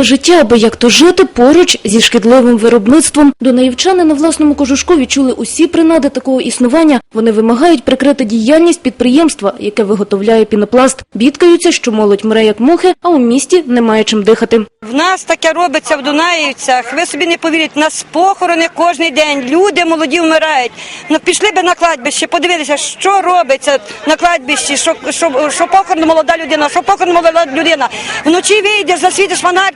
Життя, аби як то жити поруч зі шкідливим виробництвом. Дунаївчани на власному кожушку відчули усі принади такого існування. Вони вимагають прикрити діяльність підприємства, яке виготовляє пінопласт. Бідкаються, що молодь мре як мухи, а у місті немає чим дихати. В нас таке робиться в Дунаївцях. Ви собі не повірите, нас похорони кожен день. Люди молоді вмирають. Ну пішли би на кладбище, подивилися, що робиться на кладбищі, що, що, що похорон молода людина, що похорон молода людина. Вночі вийдеш, засвітиш фонарь,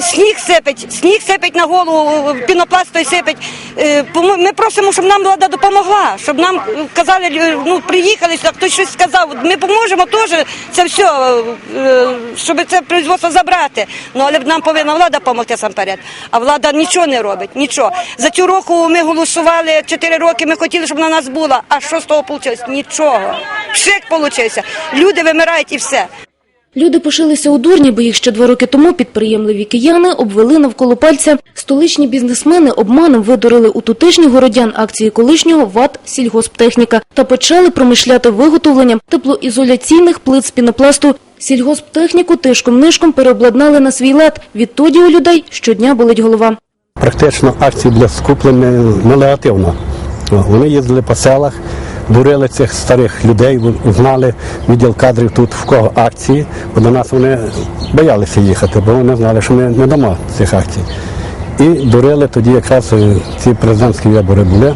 сніг сипить, сніг сипить на голову, пінопласт той сипить. Е, Ми просимо, щоб нам влада допомогла, щоб нам е, казали, ну приїхали, сюди, хтось щось сказав. Ми поможемо теж це все, е, щоб це производство забрати. Ну але нам повинна влада допомогти сам перед. А влада нічого не робить, нічого. За цю року ми голосували 4 роки. Ми хотіли, щоб у нас була. А що з того вийшло? Нічого. Пшик получився. Люди вимирають і все. Люди пошилися у дурні, бо їх ще два роки тому підприємливі кияни обвели навколо пальця. Столичні бізнесмени обманом видурили у тутешніх городян акції колишнього ВАТ «Сільгосптехніка» та почали промишляти виготовленням теплоізоляційних плит з пінопласту. Сільгосптехніку тишком-нишком переобладнали на свій лад. Відтоді у людей щодня болить голова. Практично акції були скуплені нелегативно. Вони їздили по селах, дурили цих старих людей, знали відділ кадрів тут в кого акції, бо до нас вони боялися їхати, бо вони знали, що ми не дамо цих акцій. І дурили тоді якраз е, ці президентські вибори були,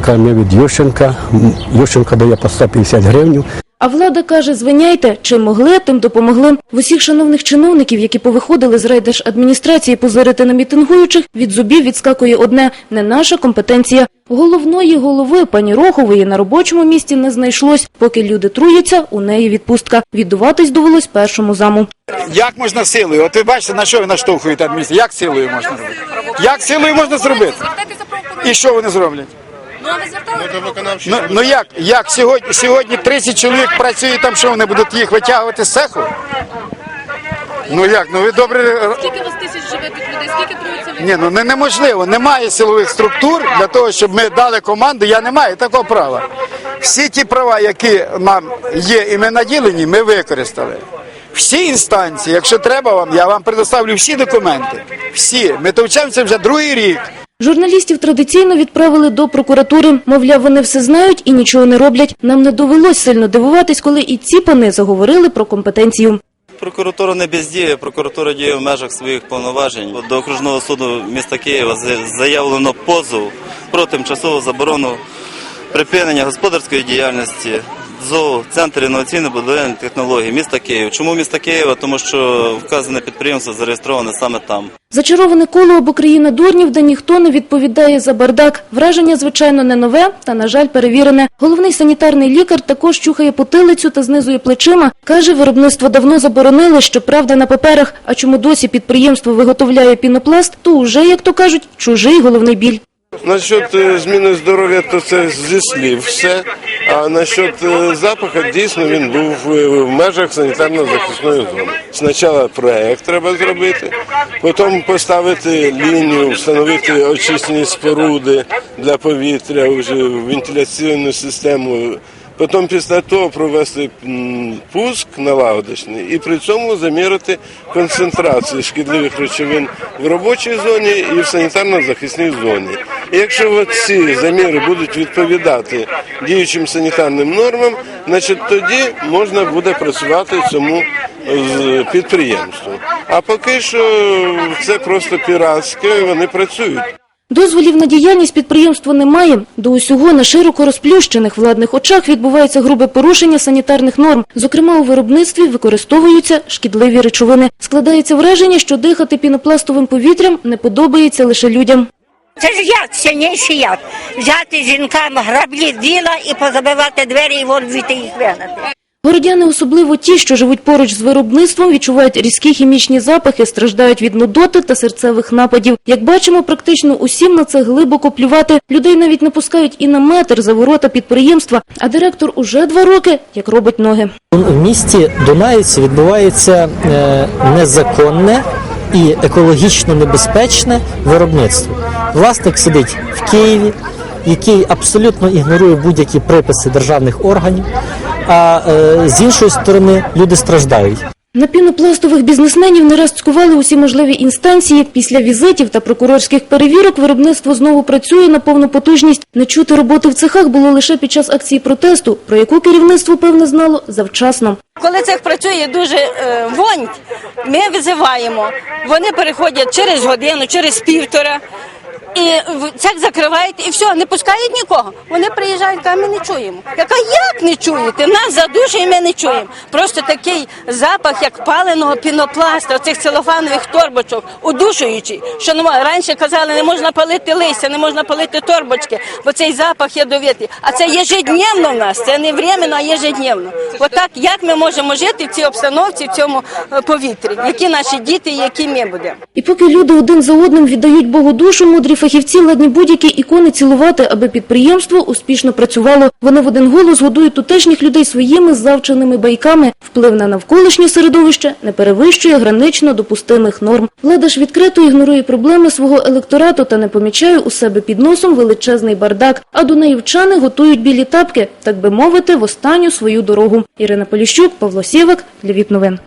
каже, від Ющенка, М, Ющенко дає по 150 гривень, А влада каже, звиняйте, чим могли, тим допомогли. В усіх шановних чиновників, які повиходили з райдержадміністрації позирити на мітингуючих, від зубів відскакує одне – не наша компетенція. Головної голови пані Рохової на робочому місці не знайшлось. Поки люди труяться, у неї відпустка. Віддуватись довелось першому заму. Як можна силою? От ви бачите, на що ви наштовхуєте адміністрацію? Як силою можна робити? Як силою можна зробити? І що вони зроблять? Ну? Ну, ну як, як сьогодні, сьогодні 30 чоловік працює там, що вони будуть їх витягувати з цеху? Ну як, ну ви добре. Скільки у вас тисяч живе тут людей? Скільки труються від Ні, ну не, неможливо. Немає силових структур для того, щоб ми дали команду. Я не маю такого права. Всі ті права, які нам є і ми наділені, ми використали. Всі інстанції, якщо треба вам, я вам предоставлю всі документи. Всі. Ми товчемося вже другий рік. Журналістів традиційно відправили до прокуратури. Мовляв, вони все знають і нічого не роблять. Нам не довелось сильно дивуватись, коли і ці пани заговорили про компетенцію. Прокуратура не бездіє, прокуратура діє в межах своїх повноважень. До окружного суду міста Києва за- заявлено позов про тимчасову заборону припинення господарської діяльності ЗОО Центр інноваційно будівельних технологій міста Києва. Чому міста Києва? Тому що вказане підприємство зареєстроване саме там. Зачароване коло або країна дурнів, де ніхто не відповідає за бардак. Враження, звичайно, не нове, та, на жаль, перевірене. Головний санітарний лікар також чухає потилицю та знизує плечима. Каже, виробництво давно заборонили, що правда на паперах. А чому досі підприємство виготовляє пінопласт, то уже, як то кажуть, чужий головний біль. Насчет е, зміни здоров'я, то це зі слів все. А насчет е, запаху, дійсно він був е, в межах санітарно-захисної зони. Спочатку проект треба зробити, потім поставити лінію, встановити очисні споруди для повітря, вже вентиляційну систему. Потім після того провести пуск налагодочний і при цьому замірити концентрацію шкідливих речовин в робочій зоні і в санітарно-захисній зоні. І якщо ці заміри будуть відповідати діючим санітарним нормам, значить тоді можна буде працювати цьому підприємству. А поки що це просто піратське, вони працюють. Дозволів на діяльність підприємства немає. До усього на широко розплющених владних очах відбувається грубе порушення санітарних норм. Зокрема, у виробництві використовуються шкідливі речовини. Складається враження, що дихати пінопластовим повітрям не подобається лише людям. Це ж яд, сильніший яд. Взяти жінкам граблі діла і позабивати двері і вон звідти їх вигнати. Городяни, особливо ті, що живуть поруч з виробництвом, відчувають різкі хімічні запахи, страждають від нудоти та серцевих нападів. Як бачимо, практично усім на це глибоко плювати. Людей навіть не пускають і на метр за ворота підприємства, а директор уже два роки як робить ноги. В місті Дунаївці відбувається е, незаконне і екологічно небезпечне виробництво. Власник сидить в Києві, який абсолютно ігнорує будь-які приписи державних органів. А е, з іншої сторони люди страждають. На пінопластових бізнесменів не раз цькували усі можливі інстанції. Після візитів та прокурорських перевірок виробництво знову працює на повну потужність. Не чути роботи в цехах було лише під час акції протесту, про яку керівництво певне знало завчасно. Коли цех працює дуже е, вонь, ми визиваємо. Вони переходять через годину, через півтора. І цех закривають, і все, не пускають нікого. Вони приїжджають, кажуть, ми не чуємо. Я як не чуєте? Нас задушує, ми не чуємо. Просто такий запах, як паленого пінопласта, оцих целофанових торбочок, удушуючий. Що не. Раніше казали, не можна палити листя, не можна палити торбочки, бо цей запах ядовитий. А це єжедневно в нас, це не временно, а єжедневно. Отак, як ми можемо жити в цій обстановці, в цьому е, повітрі? Які наші діти, які ми будемо? І поки люди один за одним віддають Богу душу, мудрі фахівці ладні будь-які ікони цілувати, аби підприємство успішно працювало. Вони в один голос годують тутешніх людей своїми завченими байками. Вплив на навколишнє середовище не перевищує гранично допустимих норм. Влада ж відкрито ігнорує проблеми свого електорату та не помічає у себе під носом величезний бардак. А дунаївчани готують білі тапки, так би мовити, в останню свою дорогу. Ірина Поліщук, Павло Сєвак для новин.